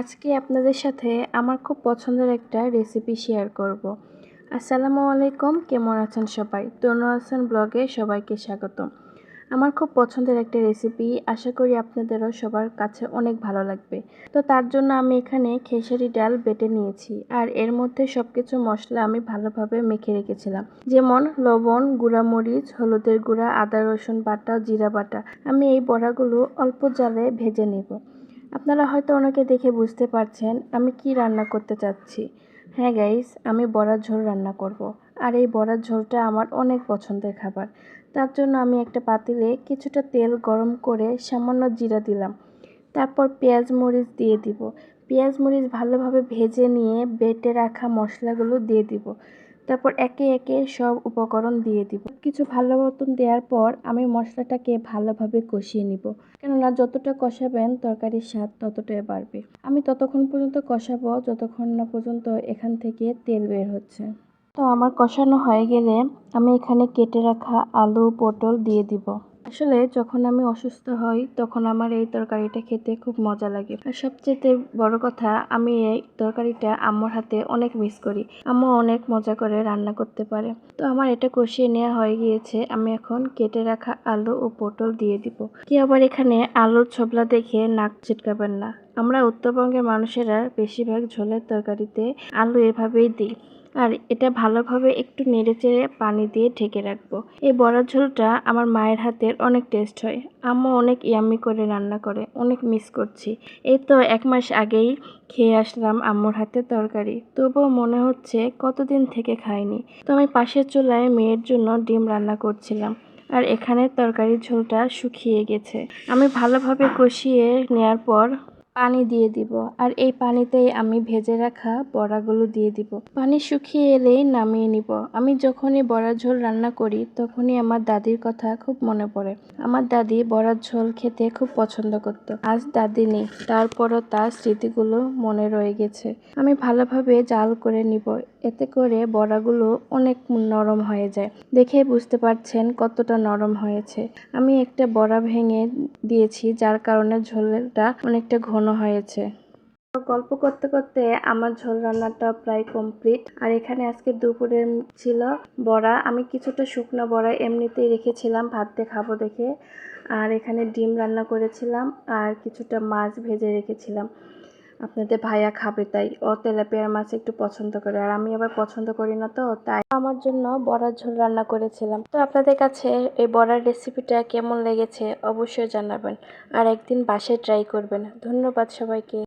আজকে আপনাদের সাথে আমার খুব পছন্দের একটা রেসিপি শেয়ার করব। আসসালামু আলাইকুম, কেমন আছেন সবাই? তনু হাসান ব্লগে সবাইকে স্বাগত আমার খুব পছন্দের একটা রেসিপি আশা করি আপনাদেরও সবার কাছে অনেক ভালো লাগবে। তো তার জন্য আমি এখানে খেসারি ডাল বেটে নিয়েছি আর এর মধ্যে সব কিছু মশলা আমি ভালোভাবে মেখে রেখেছিলাম। যেমন লবণ, গুঁড়ামরিচ, হলুদের গুঁড়া, আদা রসুন বাটা, জিরা বাটা। আমি এই বড়াগুলো অল্প জালে ভেজে নেব। আপনারা হয়তো অনেকে দেখে বুঝতে পারছেন আমি কি রান্না করতে চাচ্ছি। হ্যাঁ গাইস আমি বড়ার ঝোল রান্না করব। আর এই বড়ার ঝোলটা আমার অনেক পছন্দের খাবার। তার জন্য আমি একটা পাতিলে কিছুটা তেল গরম করে সামান্য জিরা দিলাম। তারপর পেঁয়াজ মরিচ দিয়ে দিব। পেঁয়াজ মরিচ ভালোভাবে ভেজে নিয়ে বেটে রাখা মশলাগুলো দিয়ে দিব। তারপর একে একে সব উপকরণ দিয়ে দিব। কিছু ভালো মতন দেওয়ার পর আমি মশলাটাকে ভালোভাবে কষিয়ে নিব। কেননা যতটা কষাবেন তরকারির স্বাদ ততটাই বাড়বে। আমি ততক্ষণ পর্যন্ত কষাবো, যতক্ষণ না পর্যন্ত এখান থেকে তেল বের হচ্ছে। তো আমার কষানো হয়ে গেলে আমি এখানে কেটে রাখা আলু, পটল দিয়ে দিব। আসলে যখন আমি অসুস্থ হই, তখন আমার এই তরকারিটা খেতে খুব মজা লাগে। আর সবচেয়ে বড় কথা, আমি এই তরকারিটা আম্মুর হাতে অনেক মিস করি। আম্মু অনেক মজা করে রান্না করতে পারে। তো আমার এটা কষিয়ে নেওয়া হয়ে গিয়েছে। আমি এখন কেটে রাখা আলু ও পটল দিয়ে দিব। কি আবার এখানে আলুর ছোবলা দেখে নাক ছিটকাবেন না। আমরা উত্তরবঙ্গের মানুষেরা বেশিরভাগ ঝোলের তরকারিতে আলু এভাবেই দিই। আর এটা ভালোভাবে একটু নেড়েচেড়ে পানি দিয়ে ঢেকে রাখব। এই বড়ার ঝোলটা আমার মায়ের হাতের অনেক টেস্ট হয়। আম্মু অনেক ইয়াম্মি করে রান্না করে, অনেক মিস করছি। এই তো এক মাস আগেই খেয়ে আসলাম আম্মুর হাতের তরকারি। তবুও মনে হচ্ছে কতদিন থেকে খাইনি। তো আমি পাশের চুলায় মেয়ের জন্য ডিম রান্না করছিলাম আর এখানে তরকারির ঝোলটা শুকিয়ে গেছে। আমি ভালোভাবে কষিয়ে নেওয়ার পর পানি দিয়ে দিব। আর এই পানিতেই আমি ভেজে রাখা বড়াগুলো দিয়ে দিব। পানি শুকিয়ে এলেই নামিয়ে নিব। আমি যখনই বড়ার ঝোল রান্না করি, তখনই আমার দাদির কথা খুব মনে পড়ে। আমার দাদি বড়ার ঝোল খেতে খুব পছন্দ করত। আজ দাদি নেই, তারপরও তার স্মৃতিগুলো মনে রয়ে গেছে। আমি ভালোভাবে জাল করে নিব। এতে করে বড়াগুলো অনেক নরম হয়ে যায়। দেখে বুঝতে পারছেন কতটা নরম হয়েছে। আমি একটা বড়া ভেঙে দিয়েছি, যার কারণে ঝোলটা অনেকটা ঘন হয়েছে। গল্প করতে করতে আমার ঝোল রান্নাটা প্রায় কমপ্লিট আর এখানে আজকে দুপুরে ছিল বড়া। আমি কিছুটা শুকনো বড়া এমনিতেই রেখেছিলাম, ভাত দিয়ে খাব দেখে। আর এখানে ডিম রান্না করেছিলাম আর কিছুটা মাছ ভেজে রেখেছিলাম। আপনাদের ভাইয়া খাবে, তাই ও তেলাপিয়ার মাছ একটু পছন্দ করে। আর আমি আবার পছন্দ করি না তো, তাই আমার জন্য বড়ার ঝোল রান্না করেছিলাম। তো আপনাদের কাছে এই বড়ার রেসিপিটা কেমন লেগেছে অবশ্যই জানাবেন। আর একদিন বাসায় ট্রাই করবেন। ধন্যবাদ সবাইকে।